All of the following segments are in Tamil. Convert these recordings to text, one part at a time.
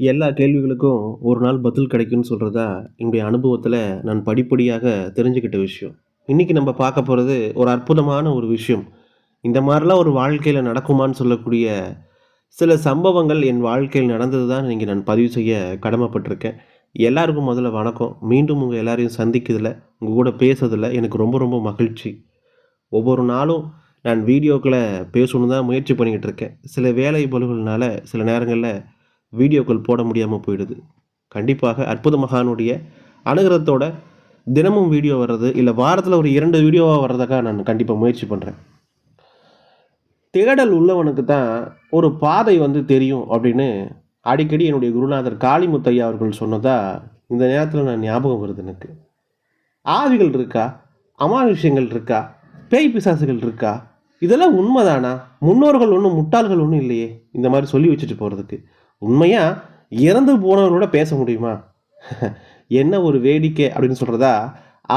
எல்லா கேள்விகளுக்கும் ஒரு நாள் பதில் கிடைக்கும்னு சொல்கிறதா என்னுடைய அனுபவத்தில் நான் படிப்படியாக தெரிஞ்சுக்கிட்ட விஷயம். இன்றைக்கி நம்ம பார்க்க போகிறது ஒரு அற்புதமான ஒரு விஷயம். இந்த மாதிரிலாம் ஒரு வாழ்க்கையில் நடக்குமான்னு சொல்லக்கூடிய சில சம்பவங்கள் என் வாழ்க்கையில் நடந்தது தான் இன்றைக்கி நான் பதிவு செய்ய கடமைப்பட்டிருக்கேன். எல்லாருக்கும் முதல்ல வணக்கம். மீண்டும் உங்கள் எல்லாரையும் சந்திக்கிறதுல உங்கள் கூட பேசுறதில் எனக்கு ரொம்ப ரொம்ப மகிழ்ச்சி. ஒவ்வொரு நாளும் நான் வீடியோக்களை பேசணுன்னு தான் முயற்சி பண்ணிக்கிட்டு இருக்கேன். சில வேலை பலுகள்னால சில நேரங்களில் வீடியோக்கள் போட முடியாமல் போயிடுது. கண்டிப்பாக அற்புத மகானுடைய அனுகிரகத்தோட தினமும் வீடியோ வர்றது இல்லை வாரத்தில் ஒரு இரண்டு வீடியோவாக வர்றதுக்காக நான் கண்டிப்பாக முயற்சி பண்ணுறேன் தேடல் உள்ளவனுக்கு தான் ஒரு பாதை வந்து தெரியும் அப்படின்னு அடிக்கடி என்னுடைய குருநாதர் காளிமுத்தையா அவர்கள் சொன்னதா இந்த நேரத்தில் நான் ஞாபகம் வருது எனக்கு. ஆவிகள் இருக்கா? அமானுஷ்யங்கள் இருக்கா? பேய் பிசாசுகள் இருக்கா? இதெல்லாம் உண்மைதானா? முன்னோர்கள் ஒன்றும் முட்டாள்கள் ஒன்றும் இல்லையே. இந்த மாதிரி சொல்லி வச்சுட்டு போகிறதுக்கு உண்மையாக இறந்து போனவர்களோட பேச முடியுமா? என்ன ஒரு வேடிக்கை அப்படின்னு சொல்கிறதா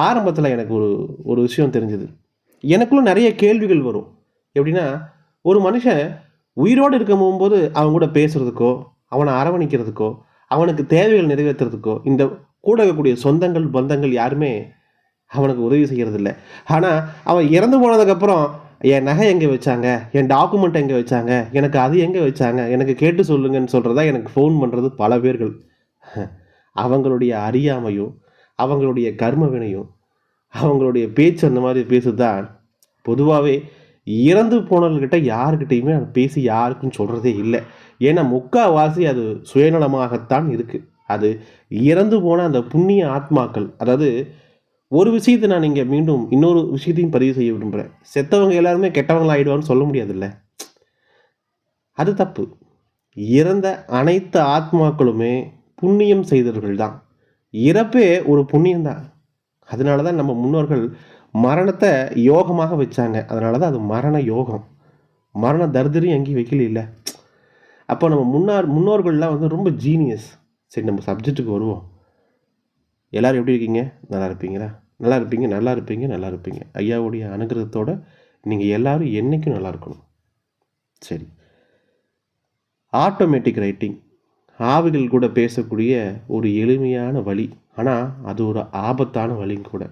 ஆரம்பத்தில் எனக்கு ஒரு ஒரு விஷயம் தெரிஞ்சுது. எனக்குள்ள நிறைய கேள்விகள் வரும். எப்படின்னா ஒரு மனுஷன் உயிரோடு இருக்க போகும்போது அவன் கூட பேசுகிறதுக்கோ அவனை அரவணைக்கிறதுக்கோ அவனுக்கு தேவைகள் நிறைவேற்றுறதுக்கோ இந்த கூட இருக்கக்கூடிய சொந்தங்கள் பந்தங்கள் யாருமே அவனுக்கு உதவி செய்கிறதில்ல ஆனால் அவன் இறந்து போனதுக்கப்புறம் என் நகை எங்கே வச்சாங்க? என் டாக்குமெண்ட் எங்கே வச்சாங்க? எனக்கு அது எங்கே வச்சாங்க? எனக்கு கேட்டு சொல்லுங்கன்னு சொல்கிறதா எனக்கு ஃபோன் பண்ணுறது பல பேர்கள். அவங்களுடைய அறியாமையும் அவங்களுடைய கர்ம வினையும் அவங்களுடைய பேச்சு அந்த மாதிரி பேசுதான். பொதுவாகவே இறந்து போனவர்கிட்ட யாருக்கிட்டையுமே அதை பேசி யாருக்கும் சொல்கிறதே இல்லை. ஏன்னா முக்காவாசி அது சுயநலமாகத்தான் இருக்குது அது இறந்து போன அந்த புண்ணிய ஆத்மாக்கள் அதாவது ஒரு விஷயத்தை நான் இங்கே மீண்டும் இன்னொரு விஷயத்தையும் பதிவு செய்ய விரும்புகிறேன் செத்தவங்க எல்லாருமே கெட்டவங்களா ஆகிடுவான்னு சொல்ல முடியாதுல்ல? அது தப்பு. இறந்த அனைத்து ஆத்மாக்களுமே புண்ணியம் செய்தவர்கள் தான். இறப்பே ஒரு புண்ணியம் தான். அதனால தான் நம்ம முன்னோர்கள் மரணத்தை யோகமாக வச்சாங்க. அதனால தான் அது மரண யோகம். மரண தர்தரையும் எங்கேயும் வைக்கல இல்லை. அப்போ நம்ம முன்னார் முன்னோர்கள்லாம் வந்து ரொம்ப ஜீனியஸ் சரி நம்ம சப்ஜெக்ட்டுக்கு வருவோம். எல்லாரும் எப்படி இருக்கீங்க? நல்லா இருப்பீங்களா? நல்லா இருப்பீங்க நல்லா இருப்பீங்க நல்லா இருப்பீங்க. ஐயாவுடைய அனுகிரகத்தோட நீங்கள் எல்லாரும் என்றைக்கும் நல்லா இருக்கணும். சரி. ஆட்டோமேட்டிக் ரைட்டிங் ஆவிகள் கூட பேசக்கூடிய ஒரு எளிமையான வழி. ஆனால் அது ஒரு ஆபத்தான வழியும் கூட.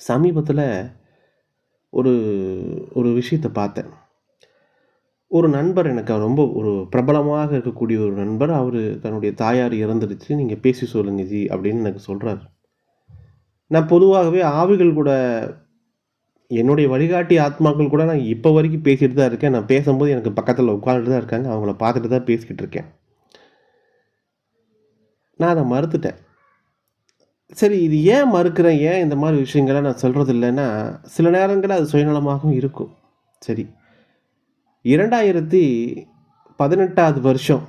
சமீபத்தில் ஒரு ஒரு விஷயத்தை பார்த்தேன். ஒரு நண்பர் எனக்கு ரொம்ப ஒரு பிரபலமாக இருக்கக்கூடிய ஒரு நண்பர். அவர் தன்னுடைய தாயார் இறந்துடுச்சு நீங்கள் பேசி சொல்லுங்க ஜி அப்படின்னு எனக்கு சொல்கிறார் நான் பொதுவாகவே ஆவிகள் கூட என்னுடைய வழிகாட்டி ஆத்மாக்கள் கூட நான் இப்போ வரைக்கும் பேசிட்டு தான் இருக்கேன். நான் பேசும்போது எனக்கு பக்கத்தில் உட்காந்துட்டு தான் இருக்காங்க. அவங்கள பார்த்துட்டு தான் பேசிக்கிட்டு இருக்கேன். நான் அதை மறுத்துட்டேன். சரி இது ஏன் மறுக்கிறேன்? ஏன் இந்த மாதிரி விஷயங்களை நான் சொல்கிறது இல்லைன்னா சில நேரங்களில் அது சுயநலமாகவும் இருக்கும். சரி இரண்டாயிரத்தி பதினெட்டாவது வருஷம்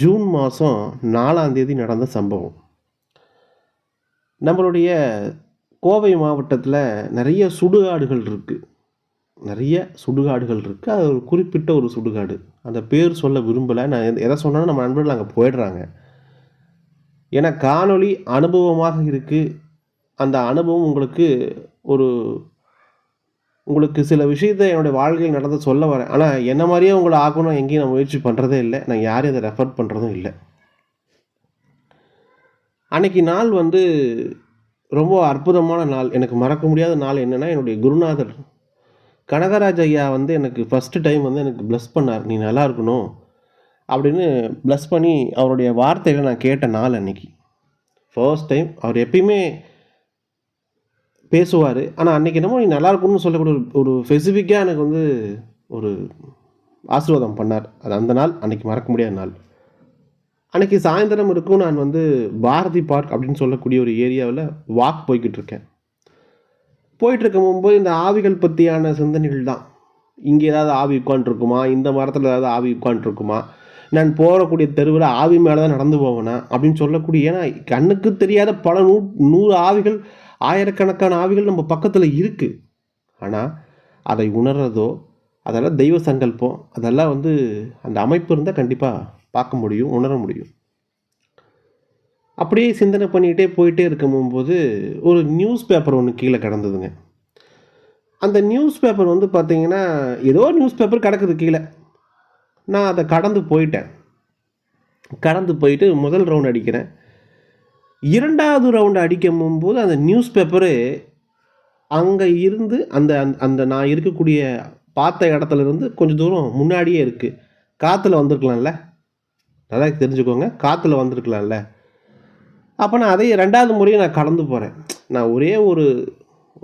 ஜூன் மாதம் நாலாம் தேதி நடந்த சம்பவம். நம்மளுடைய கோவை மாவட்டத்தில் நிறைய சுடுகாடுகள் இருக்குது நிறைய சுடுகாடுகள் இருக்குது அது ஒரு குறிப்பிட்ட ஒரு சுடுகாடு. அந்த பேர் சொல்ல விரும்பலை. நான் எதை சொன்னாலும் நம்ம நண்பர்கள் அங்கே போயிடுறாங்க. ஏன்னா காணொளி அனுபவமாக இருக்குது அந்த அனுபவம் உங்களுக்கு ஒரு உங்களுக்கு சில விஷயத்தை என்னுடைய வாழ்க்கையில் நடந்து சொல்ல வரேன். ஆனால் என்ன மாதிரியே உங்களை ஆகணும் எங்கேயும் நான் முயற்சி பண்ணுறதே இல்லை. நான் யாரையும் அதை ரெஃபர் பண்ணுறதும் இல்லை. அன்னைக்கு நாள் வந்து ரொம்ப அற்புதமான நாள். எனக்கு மறக்க முடியாத நாள் என்னென்னா என்னுடைய குருநாதர். கனகராஜ் ஐயா வந்து எனக்கு ஃபஸ்ட்டு டைம் வந்து எனக்கு ப்ளஸ் பண்ணார். நீ நல்லா இருக்கணும் அப்படின்னு ப்ளஸ் பண்ணி அவருடைய வார்த்தைகளை நான் கேட்ட நாள் அன்னைக்கு. ஃபர்ஸ்ட் டைம் அவர் எப்பயுமே பேசுவார். ஆனால் அன்றைக்கி என்னமோ நீ நல்லா இருக்கணும்னு சொல்லக்கூடிய ஒரு ஒரு ஸ்பெசிஃபிக்காக எனக்கு வந்து ஒரு ஆசீர்வாதம் பண்ணார். அது அந்த நாள். அன்னைக்கு மறக்க முடியாத நாள். அன்றைக்கி சாயந்தரம் இருக்கும் நான் வந்து பாரதி பார்க் அப்படின்னு சொல்லக்கூடிய ஒரு ஏரியாவில் வாக் போய்கிட்டு இருக்கேன். போயிட்டு போகும்போது இந்த ஆவிகள் பற்றியான சிந்தனைகள் தான். இங்கே ஏதாவது ஆவி உட்காந்துருக்குமா இந்த மரத்தில் ஏதாவது ஆவி உட்காந்துருக்குமா நான் போகக்கூடிய தெருவில் ஆவி மேலே தான் நடந்து போவேனா? அப்படின்னு சொல்லக்கூடிய ஏன்னா கண்ணுக்கு தெரியாத பல நூ நூறு ஆவிகள் ஆயிரக்கணக்கான ஆவிகள் நம்ம பக்கத்தில் இருக்குது ஆனால் அதை உணர்றதோ அதெல்லாம் தெய்வ சங்கல்பம் அதெல்லாம் வந்து அந்த அமைப்பு இருந்தால் கண்டிப்பாக பார்க்க முடியும் உணர முடியும். அப்படியே சிந்தனை பண்ணிக்கிட்டே போயிட்டே இருக்கும்போது ஒரு நியூஸ் பேப்பர் ஒன்று கீழே கிடந்ததுங்க. அந்த நியூஸ் பேப்பர் வந்து பார்த்திங்கன்னா ஏதோ நியூஸ் பேப்பர் கிடக்குது கீழே. நான் அதை கடந்து போயிட்டேன். கடந்து போயிட்டு முதல் ரவுண்ட் அடிக்கிறேன். இரண்டாவது ரவுண்டு அடிக்கும் போது அந்த நியூஸ் பேப்பரு அங்கே இருந்து அந்த அந்த- அந்த நான் இருக்கக்கூடிய பார்த்த இடத்துல இருந்து கொஞ்சம் தூரம் முன்னாடியே இருக்குது காற்றுல வந்திருக்கலாம்ல? நல்லா தெரிஞ்சுக்கோங்க. காற்றுல வந்திருக்கலாம்ல. அப்போ நான் அதை ரெண்டாவது முறையும் நான் கடந்து போகிறேன் நான் ஒரே ஒரு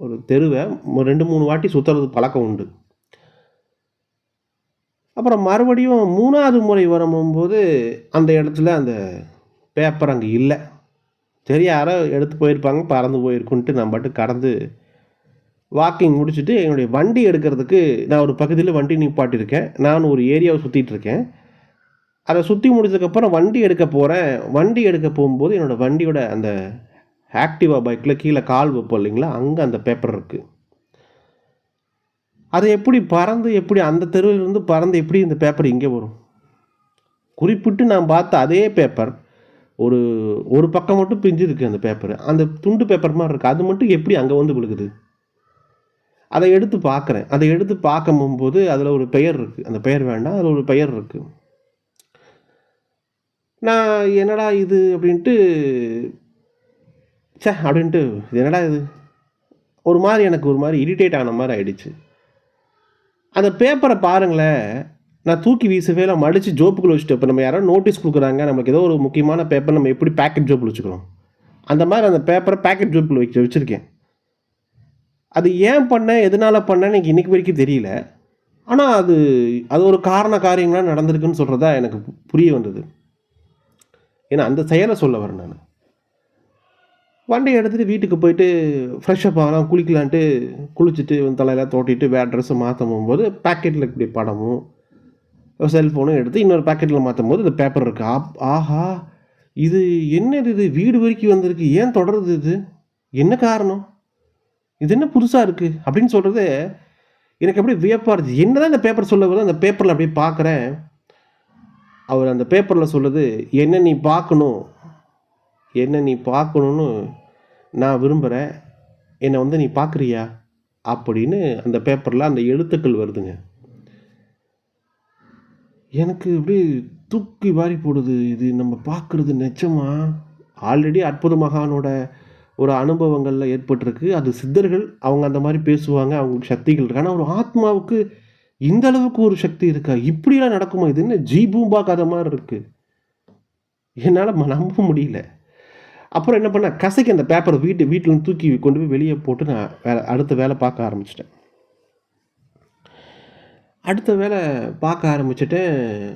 ஒரு தெருவை ரெண்டு மூணு வாட்டி சுற்றுறது பழக்கம் உண்டு. அப்புறம் மறுபடியும் மூணாவது முறை வரும்போது அந்த இடத்துல அந்த பேப்பர் அங்கே இல்லை. சரி யாரோ எடுத்து போயிருப்பாங்க பறந்து போயிருக்குன்ட்டு நான் பாட்டு கடந்து வாக்கிங் முடிச்சுட்டு என்னுடைய வண்டி எடுக்கிறதுக்கு நான் ஒரு பகுதியில் வண்டி நிப்பாட்டியிருக்கேன். நான் ஒரு ஏரியாவை சுற்றிட்டு இருக்கேன். அதை சுற்றி முடிச்சதுக்கப்புறம் வண்டி எடுக்க போகிறேன் வண்டி எடுக்க போகும்போது என்னோடய வண்டியோட அந்த ஆக்டிவா பைக்கில் கீழே கால் வைப்போம் இல்லைங்களா? அங்கே அந்த பேப்பர் இருக்குது அது எப்படி பறந்து எப்படி அந்த தெருவிலிருந்து பறந்து எப்படி இந்த பேப்பர் இங்கே வரும்? குறிப்பிட்டு நான் பார்த்த அதே பேப்பர் ஒரு ஒரு பக்கம் மட்டும் பிஞ்சு இருக்குது அந்த பேப்பர் அந்த துண்டு பேப்பர் மாதிரி இருக்குது அது மட்டும் எப்படி அங்கே வந்து விழுகுது? அதை எடுத்து பார்க்குறேன். அதை எடுத்து பார்க்கும் போகும்போது அதில் ஒரு பெயர் இருக்குது அந்த பெயர் வேண்டாம் அதில் ஒரு பெயர் இருக்குது நான் என்னடா இது அப்படின்ட்டு ச்சே அப்படின்ட்டு இது என்னடா இது? ஒரு மாதிரி எனக்கு ஒரு மாதிரி இரிட்டேட் ஆன மாதிரி ஆயிடுச்சு. அந்த பேப்பரை பாருங்களேன். நான் தூக்கி வீசவே இல்லை மடித்து ஜோப்புக்குள்ள வச்சுட்டு இப்போ நம்ம யாரோ நோட்டீஸ் கொடுக்குறாங்க நம்மளுக்கு ஏதோ ஒரு முக்கியமான பேப்பர் நம்ம எப்படி பேக்கெட் ஜோப்பில் வச்சுக்கிறோம்? அந்த மாதிரி அந்த பேப்பரை பேக்கெட் ஜோப்பில் வச்சு வச்சுருக்கேன். அது ஏன் பண்ணேன் எதனால் பண்ணேன்னு எனக்கு இன்றைக்கு வரைக்கும் தெரியல. ஆனால் அது அது ஒரு காரண காரியங்களாக நடந்திருக்குன்னு சொல்கிறதா எனக்கு பு- புரிய வந்தது. ஏன்னா அந்த செயலை சொல்ல வரேன் நான். வண்டியை எடுத்துகிட்டு வீட்டுக்கு போயிட்டு ஃப்ரெஷ்ஷப் ஆகலாம் குளிக்கலான்ட்டு குளிச்சுட்டு தலையெல்லாம் தோட்டிட்டு வேறு ட்ரெஸ்ஸை மாற்றும் போகும்போது பேக்கெட்டில் இப்படி படமும் செல்ஃபோனும் எடுத்து இன்னொரு பேக்கெட்டில் மாற்றும் போது இந்த பேப்பர் இருக்குது ஆப் ஆஹா இது என்னது இது? வீடு வரைக்கும் வந்திருக்கு. ஏன் தொடருது இது? என்ன காரணம்? இது என்ன புதுசாக இருக்குது அப்படின்னு சொல்கிறது எனக்கு அப்படியே வியப்பாக இருந்துச்சு என்ன தான் இந்த பேப்பர் சொல்ல வருது அந்த பேப்பரில் அப்படியே பார்க்குறேன் அவர் அந்த பேப்பரில் சொல்லுது என்ன நீ பார்க்கணும்? என்ன நீ பார்க்கணுன்னு நான் விரும்புகிறேன் என்னை வந்து நீ பார்க்குறியா? அப்படின்னு அந்த பேப்பரில் அந்த எழுத்துக்கள் வருதுங்க. எனக்கு அப்படியே தூக்கி வாரி போடுது. இது நம்ம பார்க்குறது நிஜமா? ஆல்ரெடி அற்புத மகானோட ஒரு அனுபவங்களில் ஏற்பட்டிருக்கு. அது சித்தர்கள் அவங்க அந்த மாதிரி பேசுவாங்க. அவங்களுக்கு சக்திகள் இருக்கு. ஆனால் ஒரு ஆத்மாவுக்கு இந்த அளவுக்கு ஒரு சக்தி இருக்கா? இப்படிலாம் நடக்குமா? இது என்ன ஜி பூம்பா கதை மாதிரி இருக்கு. என்னால் நம்ப முடியல. அப்புறம் என்ன பண்ண கசைக்கு அந்த பேப்பரை வீட்டு வீட்டில் தூக்கி கொண்டு போய் வெளியே போட்டு நான் வேலை அடுத்த வேலை பார்க்க ஆரம்பிச்சிட்டேன். அடுத்த வேலை பார்க்க ஆரம்பிச்சிட்டேன்.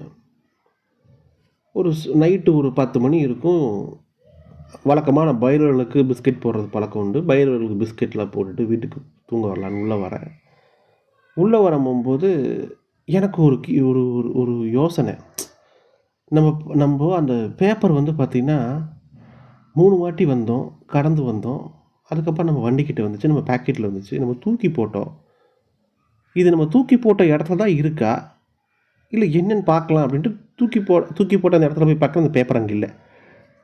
ஒரு நைட்டு ஒரு பத்து மணி இருக்கும். வழக்கமான பைரவர்களுக்கு பிஸ்கெட் போடுறது பழக்கம் உண்டு. பைரவர்களுக்கு பிஸ்கெட்லாம் போட்டுட்டு வீட்டுக்கு தூங்க வரலான்னு உள்ளே வரேன். உள்ளே வரும்போது எனக்கு ஒரு கி- ஒரு ஒரு ஒரு யோசனை. நம்ம நம்ம அந்த பேப்பர் வந்து பார்த்திங்கன்னா மூணு வாட்டி வந்தோம் கடந்து வந்தோம். அதுக்கப்புறம் நம்ம வண்டிக்கிட்ட வந்துச்சு நம்ம பேக்கெட்டில் வந்துச்சு. நம்ம தூக்கி போட்டோம். இது நம்ம தூக்கி போட்ட இடத்துல தான் இருக்கா? இல்லை என்னென்னு பார்க்கலாம் அப்படின்ட்டு தூக்கி போ தூக்கி போட்ட அந்த இடத்துல போய் பார்க்க அந்த பேப்பர் அங்கே இல்லை.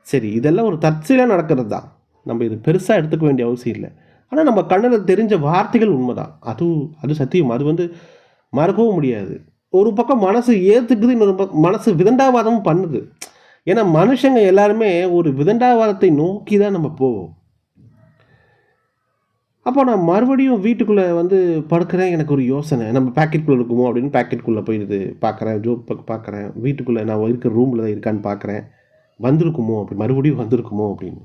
சரி இதெல்லாம் ஒரு தற்செயலாக நடக்கிறது தான் நம்ம இது பெருசாக எடுத்துக்க வேண்டிய அவசியம் இல்லை. ஆனால் நம்ம கண்ணில் தெரிஞ்ச வார்த்தைகள் உண்மைதான். அதுவும் அது சத்தியம். அது வந்து மறக்கவும் முடியாது. ஒரு பக்கம் மனசு ஏற்றுக்குது இன்னொரு பக்கம் மனசு விதண்டாவாதமும் பண்ணுது. ஏன்னா மனுஷங்க எல்லாருமே ஒரு விதண்டாவாதத்தை நோக்கி தான் நம்ம போவோம். அப்போ நான் மறுபடியும் வீட்டுக்குள்ளே வந்து படுக்கிறேன். எனக்கு ஒரு யோசனை. நம்ம பேக்கெட்குள்ளே இருக்குமோ அப்படின்னு பேக்கெட்குள்ளே போய் இது பார்க்குறேன் ஜோ பார்க்குறேன் வீட்டுக்குள்ளே நான் இருக்கிற ரூமில் தான் இருக்கான்னு பார்க்குறேன் வந்திருக்குமோ அப்படி மறுபடியும் வந்திருக்குமோ அப்படின்னு.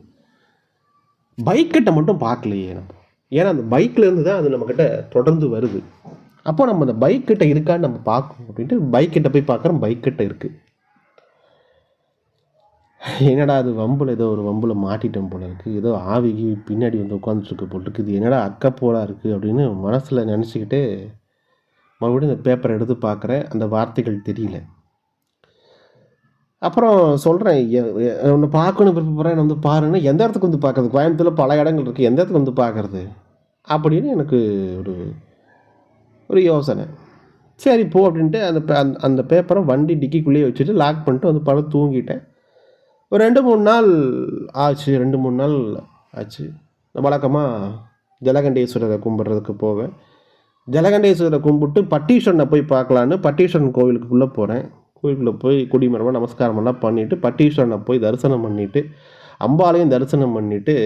பைக்கெட்டை மட்டும் பார்க்கலையே நம்ம. ஏன்னா அந்த பைக்லேருந்து தான் அது நம்மக்கிட்ட தொடர்ந்து வருது. அப்போ நம்ம அந்த பைக் கிட்ட இருக்கான்னு நம்ம பார்க்கணும் அப்படின்ட்டு பைக் கிட்ட போய் பார்க்குறோம் பைக் கிட்ட இருக்குது என்னடா அது வம்பில் ஏதோ ஒரு வம்பில் மாட்டிட்டோம் போல இருக்குது ஏதோ ஆவிக்கு பின்னாடி வந்து உட்காந்துட்டுருக்கு போல இருக்குது இது என்னடா போலா இருக்குது அப்படின்னு மனசில் நினச்சிக்கிட்டு மறுபடியும் இந்த பேப்பரை எடுத்து பார்க்குறேன். அந்த வார்த்தைகள் தெரியல. அப்புறம் சொல்கிறேன் ஒன்று பார்க்கணும் விருப்பப்படுறேன் வந்து பாருன்னு எந்த இடத்துக்கு வந்து பார்க்கறது? கோயம்புத்தூரில் பல இடங்கள் இருக்குது எந்த இடத்துக்கு வந்து பார்க்கறது? அப்படின்னு எனக்கு ஒரு ஒரு யோசனை. சரி போ அப்படின்ட்டு அந்த அந்த- அந்த பேப்பரை வண்டி டிக்கிக்குள்ளேயே வச்சுட்டு லாக் பண்ணிட்டு வந்து படம் தூங்கிட்டேன். ஒரு ரெண்டு மூணு நாள் ஆச்சு. ரெண்டு மூணு நாள் ஆச்சு. நான் வழக்கமாக ஜலகண்டேஸ்வரரை கும்பிட்றதுக்கு போவேன். ஜலகண்டேஸ்வரரை கும்பிட்டு பட்டீஸ்வரனை போய் பார்க்கலான்னு பட்டீஸ்வரன் கோவிலுக்குள்ளே போகிறேன் கோயிலுக்குள்ளே போய் குடிமரமாக நமஸ்காரமெல்லாம் பண்ணிவிட்டு பட்டீஸ்வரனை போய் தரிசனம் பண்ணிவிட்டு அம்பாலையும் தரிசனம் பண்ணிவிட்டு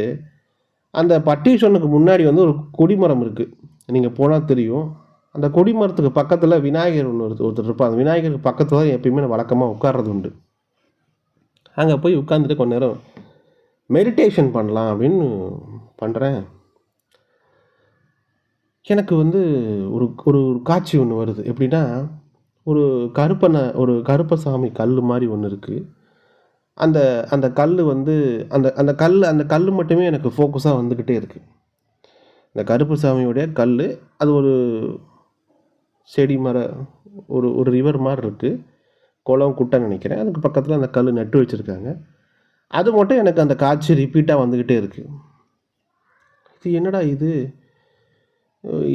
அந்த பட்டீஸ்வரனுக்கு முன்னாடி வந்து ஒரு கொடிமரம் இருக்குது நீங்கள் போனால் தெரியும். அந்த கொடிமரத்துக்கு பக்கத்தில் விநாயகர் ஒன்று ஒருத்தர் ஒருத்தர் இருப்பார். அந்த விநாயகருக்கு பக்கத்தில் தான் எப்பயுமே நான் வழக்கமாக உட்கார்றது உண்டு. அங்கே போய் உட்காந்துட்டு கொஞ்ச நேரம் மெடிடேஷன் பண்ணலாம் அப்படின்னு பண்ணுறேன் எனக்கு வந்து ஒரு ஒரு காட்சி ஒன்று வருது. எப்படின்னா ஒரு கருப்பனை ஒரு கருப்பசாமி கல் மாதிரி ஒன்று இருக்குது அந்த அந்த கல் வந்து அந்த அந்த கல் அந்த கல் மட்டுமே எனக்கு ஃபோக்கஸாக வந்துக்கிட்டே இருக்குது இந்த கருப்பசாமியோடைய கல் அது ஒரு செடி மர ஒரு ஒரு ரிவர் மாதிரி இருக்குது குளம் குட்டை நினைக்கிறேன். அதுக்கு பக்கத்தில் அந்த கல் நட்டு வச்சுருக்காங்க. அது மட்டும் எனக்கு அந்த காட்சி ரிப்பீட்டாக வந்துக்கிட்டே இருக்குது இது என்னடா இது?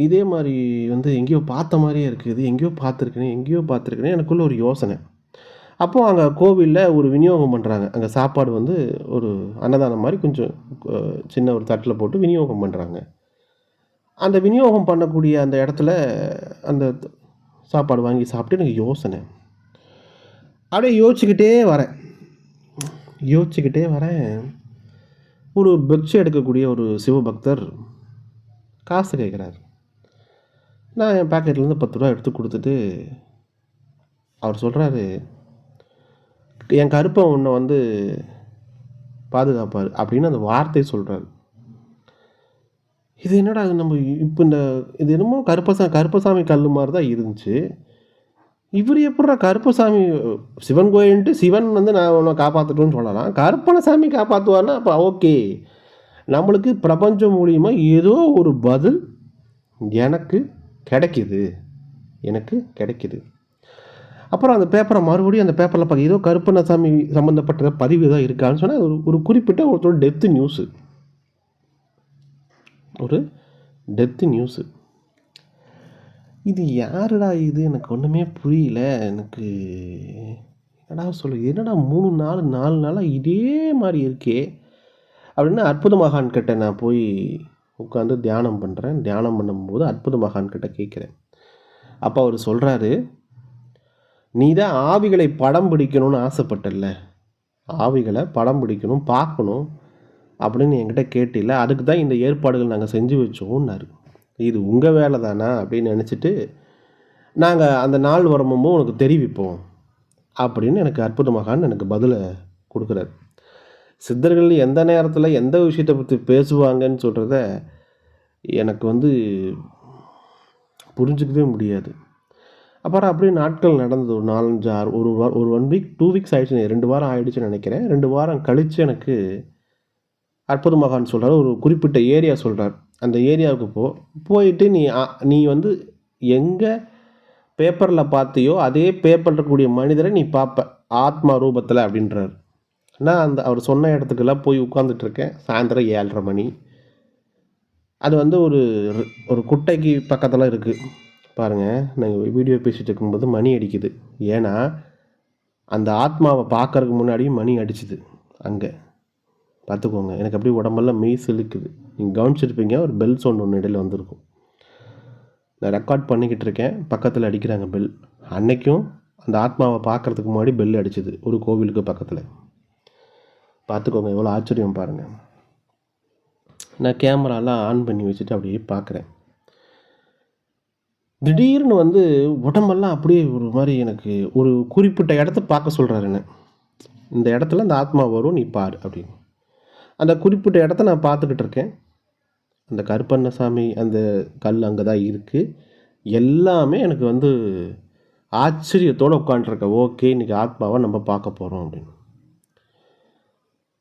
இதே மாதிரி வந்து எங்கேயோ பார்த்த மாதிரியே இருக்குது. எங்கேயோ பார்த்துருக்கேனே எங்கேயோ பார்த்துருக்கேனே எனக்குள்ள ஒரு யோசனை. அப்போது அங்கே கோவிலில் ஒரு விநியோகம் பண்ணுறாங்க அங்கே சாப்பாடு வந்து ஒரு அன்னதானம் மாதிரி கொஞ்சம் சின்ன ஒரு தட்டில் போட்டு விநியோகம் பண்ணுறாங்க அந்த விநியோகம் பண்ணக்கூடிய அந்த இடத்துல அந்த சாப்பாடு வாங்கி சாப்பிட்டு எனக்கு யோசனை. அப்படியே யோசிச்சுக்கிட்டே வரேன். யோசிச்சுக்கிட்டே வரேன். ஒரு பிக்ஷை எடுக்கக்கூடிய ஒரு சிவபக்தர் காசு கேட்குறாரு. நான் என் பாக்கெட்லேருந்து பத்து ரூபா எடுத்து கொடுத்துட்டு அவர் சொல்கிறாரு என் கருப்பன் உன்னை வந்து பாதுகாப்பார் அப்படின்னு அந்த வார்த்தை சொல்கிறாரு இது என்னடா இது நம்ம இப்போ இந்த இது என்னமோ கருப்பசா கருப்பசாமி கல் மாதிரி தான் இருந்துச்சு. இவர் எப்படா கருப்பசாமி சிவன் கோயில்ன்ட்டு சிவன் வந்து நான் உன்னை காப்பாற்றட்டும்னு சொல்லலாம். கருப்பணசாமி காப்பாற்றுவார்னா அப்போ ஓகே. நம்மளுக்கு பிரபஞ்சம் மூலியமா ஏதோ ஒரு பதில் எனக்கு கிடைக்கிது. எனக்கு கிடைக்கிது. அப்புறம் அந்த பேப்பரை மறுபடியும் அந்த பேப்பரில் பார்க்க ஏதோ கருப்பண்ணசாமி சம்மந்தப்பட்ட பதிவு தான் இருக்கான்னு சொன்னால் ஒரு ஒரு குறிப்பிட்ட ஒருத்தரோட டெத்து நியூஸு ஒரு டெத்து நியூஸு இது யாருடா இது? எனக்கு ஒன்றுமே புரியல. எனக்கு என்னடா சொல்லு என்னடா மூணு நாலு நாலு நாளாக இதே மாதிரி இருக்கே. அப்படின்னு அற்புத மகான் கிட்ட நான் போய் உட்காந்து தியானம் பண்ணுறேன் தியானம் பண்ணும்போது அற்புத மகான் கிட்ட கேட்குறேன். அப்போ அவர் சொல்கிறாரு நீ தான் ஆவிகளை படம் பிடிக்கணும்னு ஆசைப்பட்டல ஆவிகளை படம் பிடிக்கணும் பார்க்கணும் அப்படின்னு என்கிட்ட கேட்டில்ல. அதுக்கு தான் இந்த ஏற்பாடுகள் நாங்கள் செஞ்சு வச்சோம்னாரு. இது உங்கள் வேலை தானா? அப்படின்னு நினச்சிட்டு நாங்கள் அந்த நாள் வரும்போது உனக்கு தெரிவிப்போம் அப்படின்னு எனக்கு அற்புத மகான் எனக்கு பதிலை கொடுக்குறாரு. சித்தர்கள் எந்த நேரத்தில் எந்த விஷயத்தை பற்றி பேசுவாங்கன்னு சொல்கிறத எனக்கு வந்து புரிஞ்சுக்கவே முடியாது. அப்புறம் அப்படியே நாட்கள் நடந்தது. ஒரு நாலஞ்சு ஆறு ஒரு வா ஒரு ஒன் வீக் டூ வீக்ஸ் ஆகிடுச்சு ரெண்டு வாரம் ஆகிடுச்சுன்னு நினைக்கிறேன். ரெண்டு வாரம் கழித்து எனக்கு அற்புத மகான் சொல்கிறார் ஒரு குறிப்பிட்ட ஏரியா சொல்கிறார் அந்த ஏரியாவுக்கு போ போயிட்டு நீ நீ வந்து எங்கே பேப்பரில் பார்த்தியோ அதே பேப்பரில் இருக்கக்கூடிய மனிதரை நீ பார்ப்ப. ஆத்மா ரூபத்தில் அப்படின்றார். நான் அந்த அவர் சொன்ன இடத்துக்கெல்லாம் போய் உட்காந்துட்ருக்கேன் சாயந்தரம் ஏழரை மணி. அது வந்து ஒரு ஒரு குட்டைக்கு பக்கத்தில் இருக்குது பாருங்கள் நாங்கள் வீடியோ பேசிகிட்டு இருக்கும்போது மணி அடிக்குது. ஏன்னா அந்த ஆத்மாவை பார்க்கறதுக்கு முன்னாடியும் மணி அடிச்சுது. அங்கே. பார்த்துக்கோங்க எனக்கு அப்படியே உடம்பெல்லாம் மெய் சிலுக்குது. நீங்கள் கவனிச்சிருப்பீங்க ஒரு பெல் சவுண்ட் ஒன்று இடையில் வந்திருக்கும். நான் ரெக்கார்ட் பண்ணிக்கிட்டு இருக்கேன் பக்கத்தில் அடிக்கிறாங்க பெல் அன்னைக்கும் அந்த ஆத்மாவை பார்க்கறதுக்கு முன்னாடி பெல் அடிச்சுது ஒரு கோவிலுக்கு பக்கத்தில். பார்த்துக்கோங்க எவ்வளோ ஆச்சரியம் பாருங்கள் நான் கேமராலாம் ஆன் பண்ணி வச்சுட்டு அப்படியே பார்க்குறேன். திடீர்னு வந்து உடம்பெல்லாம் அப்படியே ஒரு மாதிரி எனக்கு ஒரு குறிப்பிட்ட இடத்த பார்க்க சொல்கிறாரு என்ன. இந்த இடத்துல அந்த ஆத்மா வரும் நீ பாரு அப்படின்னு. அந்த குறிப்பிட்ட இடத்த நான் பார்த்துக்கிட்டு இருக்கேன். அந்த கருப்பண்ணசாமி அந்த கல் அங்கே தான் இருக்குது எல்லாமே எனக்கு வந்து ஆச்சரியத்தோடு உட்காண்ட்ருக்கேன் ஓகே இன்றைக்கி ஆத்மாவை நம்ம பார்க்க போகிறோம் அப்படின்னு.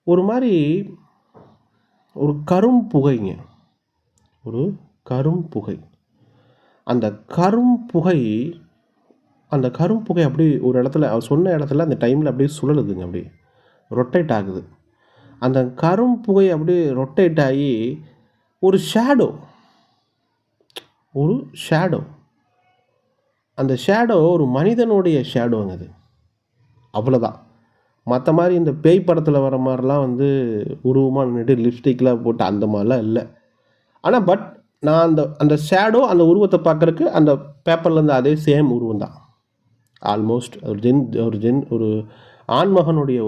ஒரு மாதிரி ஒரு கரும் புகைங்க. ஒரு கரும் புகை. அந்த கரும் புகை அந்த கரும் புகை அப்படியே ஒரு இடத்துல அவர் சொன்ன இடத்துல அந்த டைமில் அப்படியே சுழலுதுங்க அப்படியே. ரொட்டேட் ஆகுது. அந்த கரும் புகை அப்படியே ரொட்டேட் ஆகி ஒரு ஷேடோ. ஒரு ஷேடோ. அந்த ஷேடோ ஒரு மனிதனுடைய ஷேடோங்க அது. அவ்வளோதான் மற்ற மாதிரி இந்த பேய் படத்தில் வர மாதிரிலாம் வந்து உருவமாக நின்றுட்டு லிப்ஸ்டிக்லாம் போட்டு அந்த மாதிரிலாம் இல்லை. ஆனால் பட் நான் அந்த அந்த ஷேடோ அந்த உருவத்தை பார்க்கறக்கு அந்த பேப்பர்லேருந்து அதே சேம் உருவம் தான். ஆல்மோஸ்ட் ஒரு ஜென் ஒரு ஜென் ஒரு ஆண்மகனுடைய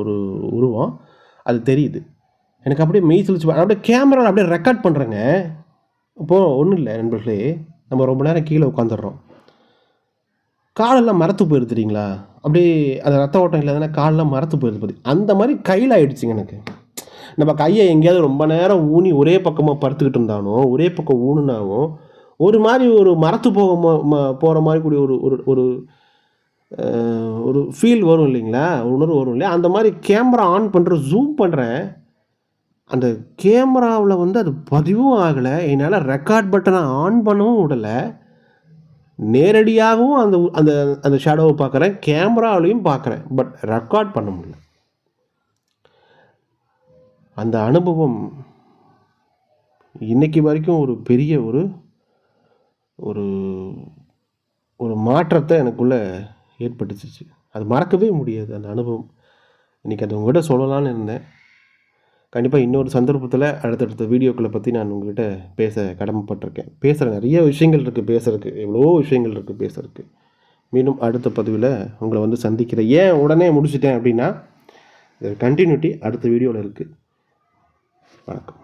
ஒரு உருவம். அது தெரியுது. எனக்கு அப்படியே மெய் சிலிச்சு அப்படியே கேமராவில் அப்படியே ரெக்கார்ட் பண்ணுறேங்க இப்போது ஒன்றும் இல்லை நண்பர்களே. நம்ம ரொம்ப நேரம் கீழே உட்காந்துடுறோம் காலெல்லாம் மரத்து போயிருத்துறீங்களா தெரியுங்களா? அப்படியே அந்த ரத்த ஓட்டம் இல்லாதனா காலெல்லாம் மரத்து போயிருது பற்றி அந்த மாதிரி கையில் ஆகிடுச்சிங்க எனக்கு. நம்ம கையை எங்கேயாவது ரொம்ப நேரம் ஊனி ஒரே பக்கமாக படுத்துக்கிட்டு இருந்தாலும் ஒரே பக்கம் ஊனுனாலும் ஒரு மாதிரி ஒரு மரத்து போக ம- போகிற மாதிரி கூடிய ஒரு ஒரு ஒரு ஒரு ஃபீல் வரும் இல்லைங்களா? உணர்வு வரும் இல்லையா? அந்த மாதிரி கேமரா ஆன் பண்ணுற ஜூம் பண்ணுறேன் அந்த கேமராவில் வந்து அது பதிவும் ஆகலை. என்னால் ரெக்கார்ட் பட்டனை ஆன் பண்ணவும் விடலை. நேரடியாகவும் அந்த அந்த அந்த ஷேடோவை பார்க்குறேன் கேமராவிலையும் பார்க்குறேன் பட் ரெக்கார்ட் பண்ண முடியல. அந்த அனுபவம் இன்றைக்கி வரைக்கும் ஒரு பெரிய ஒரு ஒரு ஒரு மாற்றத்தை எனக்குள்ளே ஏற்படுத்துச்சு. அது மறக்கவே முடியாது அந்த அனுபவம். இன்றைக்கி அது உங்கள்கிட்ட சொல்லலாம்னு இருந்தேன். கண்டிப்பாக இன்னொரு சந்தர்ப்பத்தில் அடுத்தடுத்த வீடியோக்களை பற்றி நான் உங்கள்கிட்ட பேச கடமைப்பட்டிருக்கேன். பேசுகிற நிறைய விஷயங்கள் இருக்குது பேசுகிறதுக்கு எவ்வளோ விஷயங்கள் இருக்குது பேசுகிறதுக்கு மீண்டும் அடுத்த பதிவில் உங்களை வந்து சந்திக்கிறேன் ஏன் உடனே முடிச்சிட்டேன் அப்படின்னா கண்டினியூட்டி அடுத்த வீடியோவில் இருக்குது வணக்கம்.